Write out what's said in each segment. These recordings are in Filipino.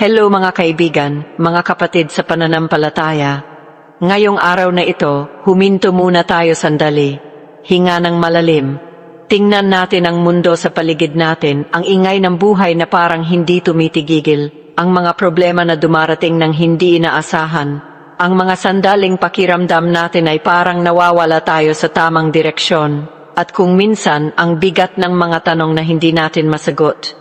Hello mga kaibigan, mga kapatid sa pananampalataya. Ngayong araw na ito, huminto muna tayo sandali. Hinga ng malalim. Tingnan natin ang mundo sa paligid natin, ang ingay ng buhay na parang hindi tumitigigil, ang mga problema na dumarating ng hindi inaasahan, ang mga sandaling pakiramdam natin ay parang nawawala tayo sa tamang direksyon, at kung minsan ang bigat ng mga tanong na hindi natin masagot.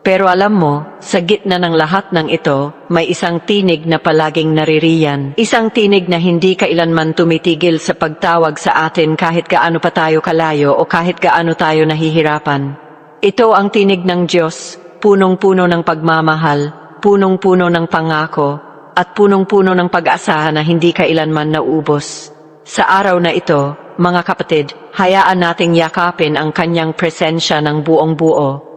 Pero alam mo, sa gitna ng lahat ng ito, may isang tinig na palaging naririyan. Isang tinig na hindi kailanman tumitigil sa pagtawag sa atin kahit gaano pa tayo kalayo o kahit gaano tayo nahihirapan. Ito ang tinig ng Diyos, punong-puno ng pagmamahal, punong-puno ng pangako, at punong-puno ng pag-asahan na hindi kailanman naubos. Sa araw na ito, mga kapatid, hayaan nating yakapin ang kanyang presensya ng buong buo.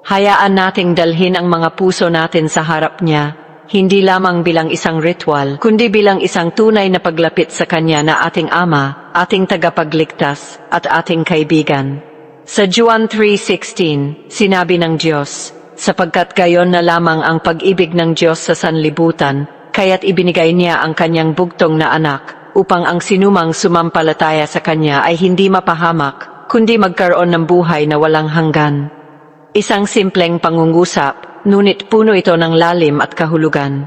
Hayaan nating dalhin ang mga puso natin sa harap niya, hindi lamang bilang isang ritual, kundi bilang isang tunay na paglapit sa Kanya na ating Ama, ating tagapagligtas, at ating kaibigan. Sa Juan 3.16, sinabi ng Diyos, sapagkat gayon na lamang ang pag-ibig ng Diyos sa sanlibutan, kaya't ibinigay niya ang kanyang bugtong na anak, upang ang sinumang sumampalataya sa Kanya ay hindi mapahamak, kundi magkaroon ng buhay na walang hanggan. Isang simpleng pangungusap, ngunit puno ito ng lalim at kahulugan.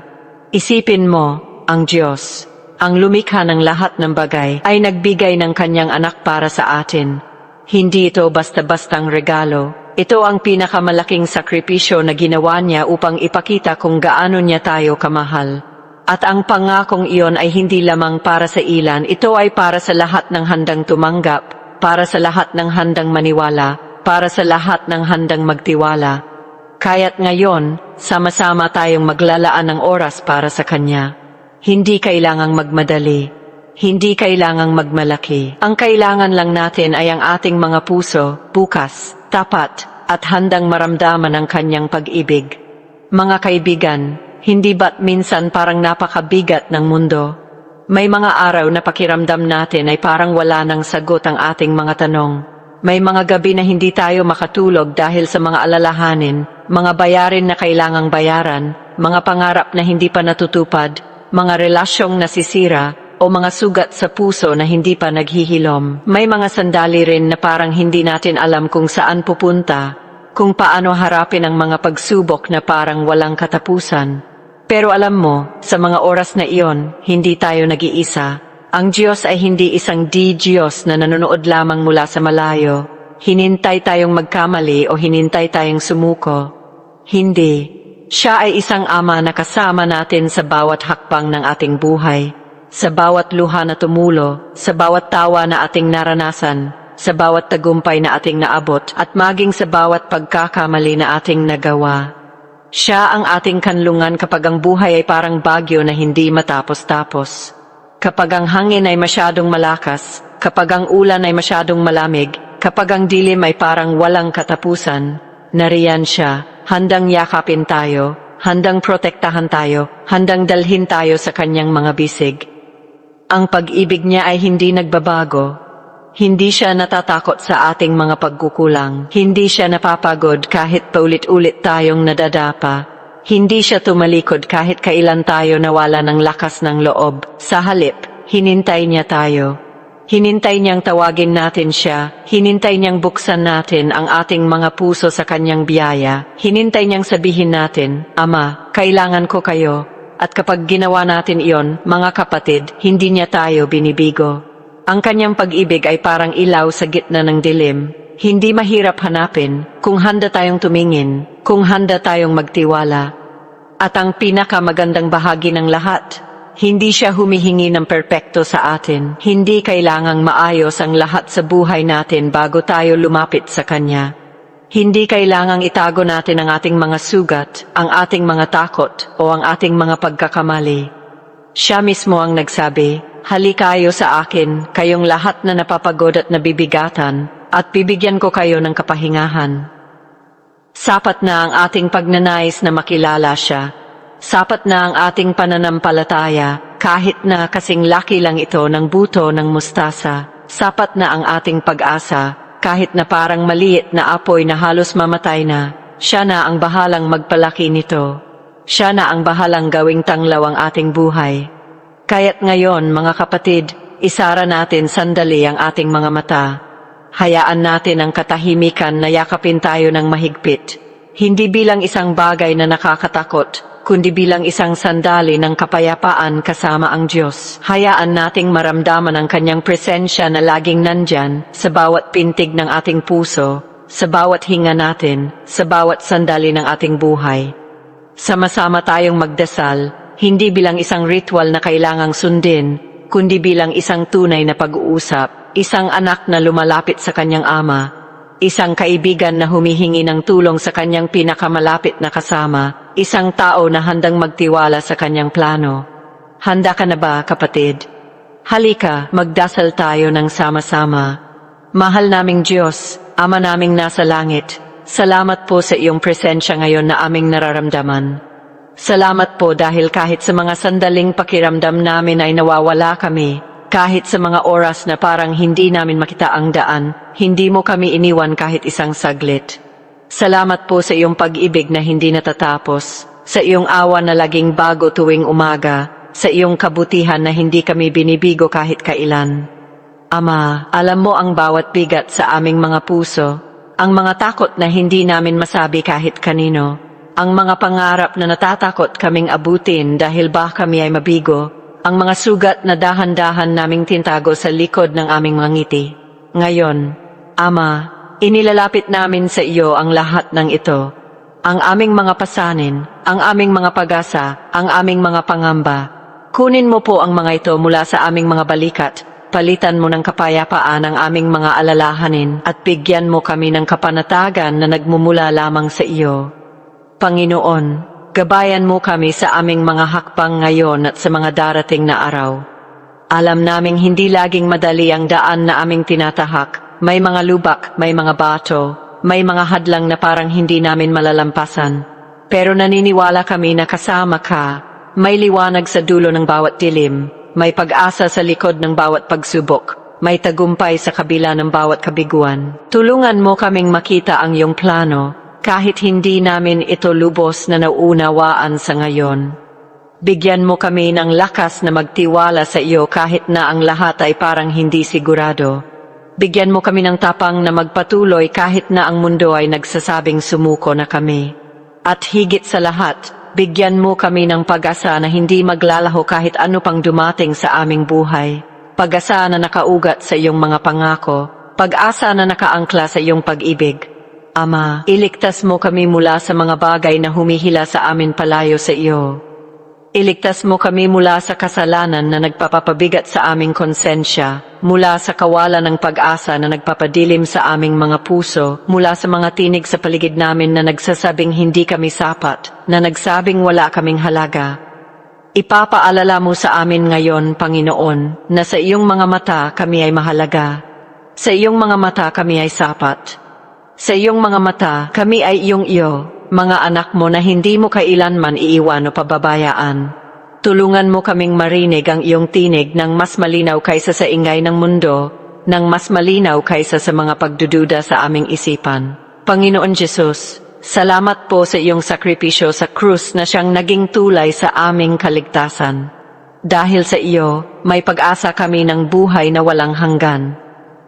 Isipin mo, ang Diyos, ang lumikha ng lahat ng bagay, ay nagbigay ng kanyang anak para sa atin. Hindi ito basta-bastang regalo. Ito ang pinakamalaking sakripisyo na ginawa niya upang ipakita kung gaano niya tayo kamahal. At ang pangakong iyon ay hindi lamang para sa ilan, ito ay para sa lahat ng handang tumanggap, para sa lahat ng handang maniwala, para sa lahat ng handang magtiwala. Kaya't ngayon, sama-sama tayong maglalaan ng oras para sa Kanya. Hindi kailangang magmadali. Hindi kailangang magmalaki. Ang kailangan lang natin ay ang ating mga puso, bukas, tapat, at handang maramdaman ang Kanyang pag-ibig. Mga kaibigan, hindi ba't minsan parang napakabigat ng mundo? May mga araw na pakiramdam natin ay parang wala ng sagot ang ating mga tanong. May mga gabi na hindi tayo makatulog dahil sa mga alalahanin, mga bayarin na kailangang bayaran, mga pangarap na hindi pa natutupad, mga relasyong nasisira, o mga sugat sa puso na hindi pa naghihilom. May mga sandali rin na parang hindi natin alam kung saan pupunta, kung paano harapin ang mga pagsubok na parang walang katapusan. Pero alam mo, sa mga oras na iyon, hindi tayo nag-iisa. Ang Diyos ay hindi isang di-Diyos na nanonood lamang mula sa malayo. Hinintay tayong magkamali o hinintay tayong sumuko. Hindi. Siya ay isang ama na kasama natin sa bawat hakbang ng ating buhay. Sa bawat luha na tumulo, sa bawat tawa na ating naranasan, sa bawat tagumpay na ating naabot, at maging sa bawat pagkakamali na ating nagawa. Siya ang ating kanlungan kapag ang buhay ay parang bagyo na hindi matapos-tapos. Kapag ang hangin ay masyadong malakas, kapag ang ulan ay masyadong malamig, kapag ang dilim ay parang walang katapusan, nariyan siya, handang yakapin tayo, handang protektahan tayo, handang dalhin tayo sa kanyang mga bisig. Ang pag-ibig niya ay hindi nagbabago. Hindi siya natatakot sa ating mga pagkukulang. Hindi siya napapagod kahit paulit-ulit tayong nadadapa. Hindi siya tumalikod kahit kailan tayo nawala ng lakas ng loob. Sa halip, hinintay niya tayo. Hinintay niyang tawagin natin siya. Hinintay niyang buksan natin ang ating mga puso sa kanyang biyaya. Hinintay niyang sabihin natin, Ama, kailangan ko kayo. At kapag ginawa natin iyon, mga kapatid, hindi niya tayo binibigo. Ang kanyang pag-ibig ay parang ilaw sa gitna ng dilim. Hindi mahirap hanapin kung handa tayong tumingin, kung handa tayong magtiwala. At ang pinakamagandang bahagi ng lahat, hindi siya humihingi ng perpekto sa atin. Hindi kailangang maayos ang lahat sa buhay natin bago tayo lumapit sa Kanya. Hindi kailangang itago natin ang ating mga sugat, ang ating mga takot, o ang ating mga pagkakamali. Siya mismo ang nagsabi, Halikayo sa akin, kayong lahat na napapagod at nabibigatan, at bibigyan ko kayo ng kapahingahan. Sapat na ang ating pagnanais na makilala siya. Sapat na ang ating pananampalataya, kahit na kasing laki lang ito ng buto ng mustasa. Sapat na ang ating pag-asa, kahit na parang maliit na apoy na halos mamatay na. Siya na ang bahalang magpalaki nito. Siya na ang bahalang gawing tanglaw ang ating buhay. Kaya't ngayon, mga kapatid, isara natin sandali ang ating mga mata. Hayaan natin ang katahimikan na yakapin tayo ng mahigpit. Hindi bilang isang bagay na nakakatakot, kundi bilang isang sandali ng kapayapaan kasama ang Diyos. Hayaan nating maramdaman ang kanyang presensya na laging nandyan sa bawat pintig ng ating puso, sa bawat hinga natin, sa bawat sandali ng ating buhay. Sama-sama tayong magdasal, hindi bilang isang ritual na kailangang sundin, kundi bilang isang tunay na pag-uusap, isang anak na lumalapit sa kanyang ama, isang kaibigan na humihingi ng tulong sa kanyang pinakamalapit na kasama, isang tao na handang magtiwala sa kanyang plano. Handa ka na ba, kapatid? Halika, magdasal tayo ng sama-sama. Mahal naming Diyos, Ama naming nasa langit, salamat po sa iyong presensya ngayon na aming nararamdaman. Salamat po dahil kahit sa mga sandaling pakiramdam namin ay nawawala kami, kahit sa mga oras na parang hindi namin makita ang daan, hindi mo kami iniwan kahit isang saglit. Salamat po sa iyong pag-ibig na hindi natatapos, sa iyong awa na laging bago tuwing umaga, sa iyong kabutihan na hindi kami binibigo kahit kailan. Ama, alam mo ang bawat bigat sa aming mga puso, ang mga takot na hindi namin masabi kahit kanino, ang mga pangarap na natatakot kaming abutin dahil ba kami ay mabigo, ang mga sugat na dahan-dahan naming tintago sa likod ng aming mga ngiti. Ngayon, Ama, inilalapit namin sa iyo ang lahat ng ito, ang aming mga pasanin, ang aming mga pag-asa, ang aming mga pangamba. Kunin mo po ang mga ito mula sa aming mga balikat, palitan mo ng kapayapaan ang aming mga alalahanin at bigyan mo kami ng kapanatagan na nagmumula lamang sa iyo. Panginoon, gabayan mo kami sa aming mga hakbang ngayon at sa mga darating na araw. Alam naming hindi laging madali ang daan na aming tinatahak. May mga lubak, may mga bato, may mga hadlang na parang hindi namin malalampasan. Pero naniniwala kami na kasama ka, may liwanag sa dulo ng bawat dilim, may pag-asa sa likod ng bawat pagsubok, may tagumpay sa kabila ng bawat kabiguan. Tulungan mo kaming makita ang iyong plano, kahit hindi namin ito lubos na nauunawaan sa ngayon. Bigyan mo kami ng lakas na magtiwala sa iyo kahit na ang lahat ay parang hindi sigurado. Bigyan mo kami ng tapang na magpatuloy kahit na ang mundo ay nagsasabing sumuko na kami. At higit sa lahat, bigyan mo kami ng pag-asa na hindi maglalaho kahit ano pang dumating sa aming buhay. Pag-asa na nakaugat sa iyong mga pangako. Pag-asa na nakaangkla sa iyong pag-ibig. Ama, iligtas mo kami mula sa mga bagay na humihila sa amin palayo sa iyo. Iligtas mo kami mula sa kasalanan na nagpapapabigat sa aming konsensya, mula sa kawalan ng pag-asa na nagpapadilim sa aming mga puso, mula sa mga tinig sa paligid namin na nagsasabing hindi kami sapat, na nagsabing wala kaming halaga. Ipapaalala mo sa amin ngayon, Panginoon, na sa iyong mga mata kami ay mahalaga. Sa iyong mga mata kami ay sapat. Sa iyong mga mata, kami ay iyong iyo, mga anak mo na hindi mo kailanman iiwan o pababayaan. Tulungan mo kaming marinig ang iyong tinig ng mas malinaw kaysa sa ingay ng mundo, ng mas malinaw kaysa sa mga pagdududa sa aming isipan. Panginoon Jesus, salamat po sa iyong sakripisyo sa krus na siyang naging tulay sa aming kaligtasan. Dahil sa iyo, may pag-asa kami ng buhay na walang hanggan.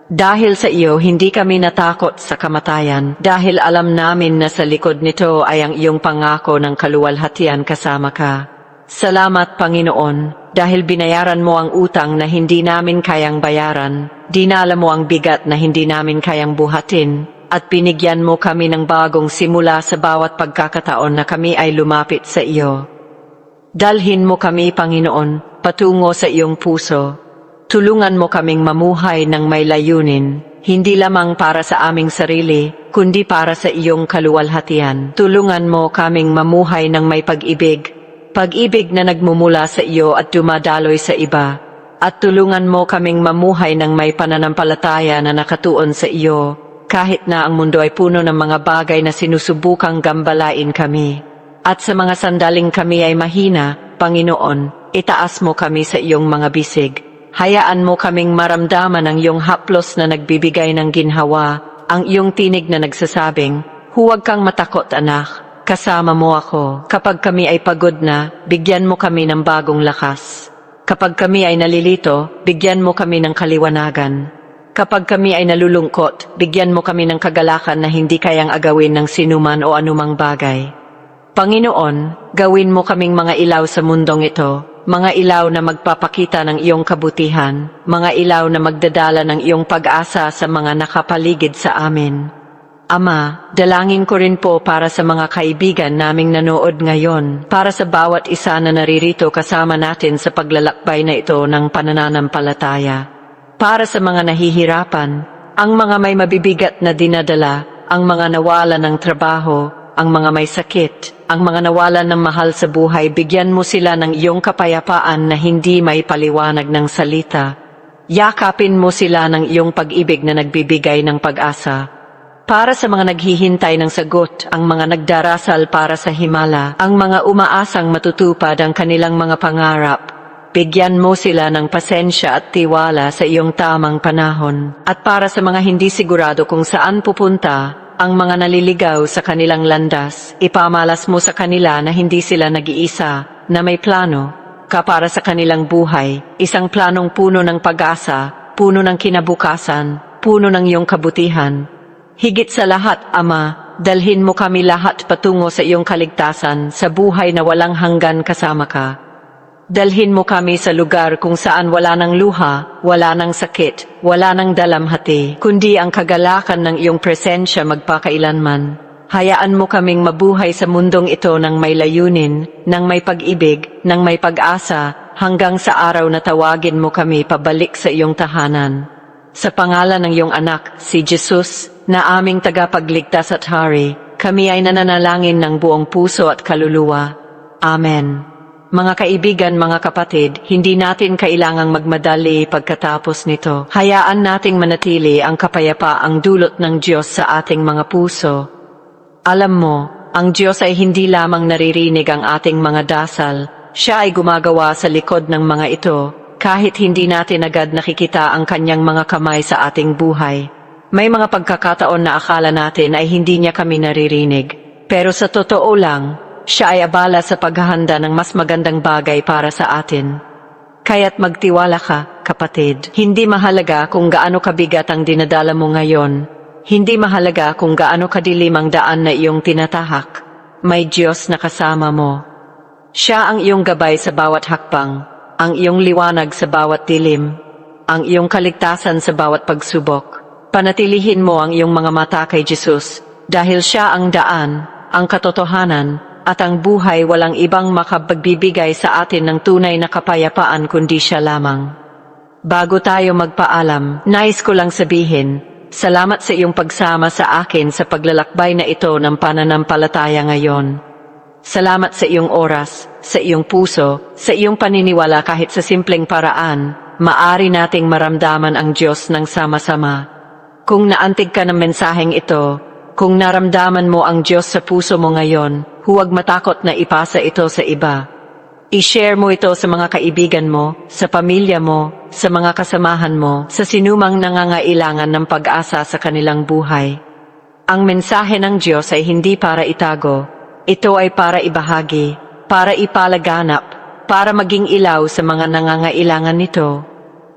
Dahil sa iyo, hindi kami natakot sa kamatayan dahil alam namin na sa likod nito ay ang iyong pangako ng kaluwalhatian kasama ka. Salamat, Panginoon, dahil binayaran mo ang utang na hindi namin kayang bayaran, dinala mo ang bigat na hindi namin kayang buhatin, at binigyan mo kami ng bagong simula sa bawat pagkakataon na kami ay lumapit sa iyo. Dalhin mo kami, Panginoon, patungo sa iyong puso, Tulungan mo kaming mamuhay ng may layunin, hindi lamang para sa aming sarili, kundi para sa iyong kaluwalhatian. Tulungan mo kaming mamuhay ng may pag-ibig, pag-ibig na nagmumula sa iyo at dumadaloy sa iba. At tulungan mo kaming mamuhay ng may pananampalataya na nakatuon sa iyo, kahit na ang mundo ay puno ng mga bagay na sinusubukang gambalain kami. At sa mga sandaling kami ay mahina, Panginoon, itaas mo kami sa iyong mga bisig. Hayaan mo kaming maramdaman ang iyong haplos na nagbibigay ng ginhawa, ang iyong tinig na nagsasabing, Huwag kang matakot anak, kasama mo ako. Kapag kami ay pagod na, bigyan mo kami ng bagong lakas. Kapag kami ay nalilito, bigyan mo kami ng kaliwanagan. Kapag kami ay nalulungkot, bigyan mo kami ng kagalakan na hindi kayang agawin ng sinuman o anumang bagay. Panginoon, gawin mo kaming mga ilaw sa mundong ito, mga ilaw na magpapakita ng iyong kabutihan, mga ilaw na magdadala ng iyong pag-asa sa mga nakapaligid sa amin. Ama, dalangin ko rin po para sa mga kaibigan naming nanood ngayon, para sa bawat isa na naririto kasama natin sa paglalakbay na ito ng panananampalataya. Para sa mga nahihirapan, ang mga may mabibigat na dinadala, ang mga nawalan ng trabaho, ang mga may sakit, ang mga nawalan ng mahal sa buhay, bigyan mo sila ng iyong kapayapaan na hindi may paliwanag ng salita. Yakapin mo sila ng iyong pag-ibig na nagbibigay ng pag-asa. Para sa mga naghihintay ng sagot, ang mga nagdarasal para sa himala, ang mga umaasang matutupad ang kanilang mga pangarap, bigyan mo sila ng pasensya at tiwala sa iyong tamang panahon. At para sa mga hindi sigurado kung saan pupunta, ang mga naliligaw sa kanilang landas, ipamalas mo sa kanila na hindi sila nag-iisa, na may plano, ka para sa kanilang buhay, isang planong puno ng pag-asa, puno ng kinabukasan, puno ng iyong kabutihan. Higit sa lahat, Ama, dalhin mo kami lahat patungo sa iyong kaligtasan, sa buhay na walang hanggan kasama ka. Dalhin mo kami sa lugar kung saan wala ng luha, wala ng sakit, wala ng dalamhati, kundi ang kagalakan ng iyong presensya magpakailanman. Hayaan mo kaming mabuhay sa mundong ito ng may layunin, ng may pag-ibig, ng may pag-asa, hanggang sa araw na tawagin mo kami pabalik sa iyong tahanan. Sa pangalan ng iyong anak, si Jesus, na aming tagapagligtas at hari, kami ay nananalangin ng buong puso at kaluluwa. Amen. Mga kaibigan, mga kapatid, hindi natin kailangang magmadali pagkatapos nito. Hayaan nating manatili ang kapayapaang dulot ng Diyos sa ating mga puso. Alam mo, ang Diyos ay hindi lamang naririnig ang ating mga dasal, siya ay gumagawa sa likod ng mga ito, kahit hindi natin agad nakikita ang kanyang mga kamay sa ating buhay. May mga pagkakataon na akala natin ay hindi niya kami naririnig, pero sa totoo lang, siya ay abala sa paghahanda ng mas magandang bagay para sa atin. Kaya't magtiwala ka, kapatid. Hindi mahalaga kung gaano kabigat ang dinadala mo ngayon. Hindi mahalaga kung gaano kadilim ang daan na iyong tinatahak. May Diyos na kasama mo. Siya ang iyong gabay sa bawat hakbang, ang iyong liwanag sa bawat dilim, ang iyong kaligtasan sa bawat pagsubok. Panatilihin mo ang iyong mga mata kay Jesus dahil siya ang daan, ang katotohanan, at ang buhay walang ibang makapagbibigay sa atin ng tunay na kapayapaan kundi siya lamang. Bago tayo magpaalam, nais ko lang sabihin, salamat sa iyong pagsama sa akin sa paglalakbay na ito ng pananampalataya ngayon. Salamat sa iyong oras, sa iyong puso, sa iyong paniniwala kahit sa simpleng paraan, maari nating maramdaman ang Diyos ng sama-sama. Kung naantig ka ng mensaheng ito, kung naramdaman mo ang Diyos sa puso mo ngayon, huwag matakot na ipasa ito sa iba. I-share mo ito sa mga kaibigan mo, sa pamilya mo, sa mga kasamahan mo, sa sinumang nangangailangan ng pag-asa sa kanilang buhay. Ang mensahe ng Diyos ay hindi para itago. Ito ay para ibahagi, para ipalaganap, para maging ilaw sa mga nangangailangan nito.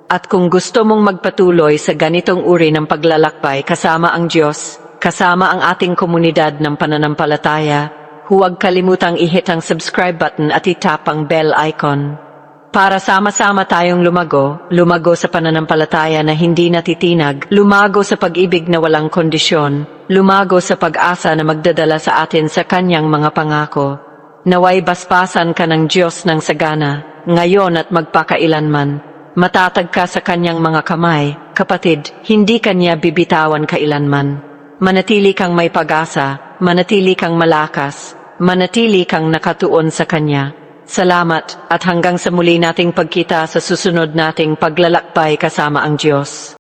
At kung gusto mong magpatuloy sa ganitong uri ng paglalakbay kasama ang Diyos, kasama ang ating komunidad ng pananampalataya, huwag kalimutang i-hit ang subscribe button at itap ang bell icon. Para sama-sama tayong lumago, lumago sa pananampalataya na hindi natitinag, lumago sa pag-ibig na walang kondisyon, lumago sa pag-asa na magdadala sa atin sa kanyang mga pangako. Naway baspasan ka ng Diyos ng sagana, ngayon at magpakailanman. Matatag ka sa kanyang mga kamay, kapatid, hindi kanya bibitawan kailanman. Manatili kang may pag-asa, manatili kang malakas, manatili kang nakatuon sa kanya. Salamat at hanggang sa muli nating pagkita sa susunod nating paglalakbay kasama ang Diyos.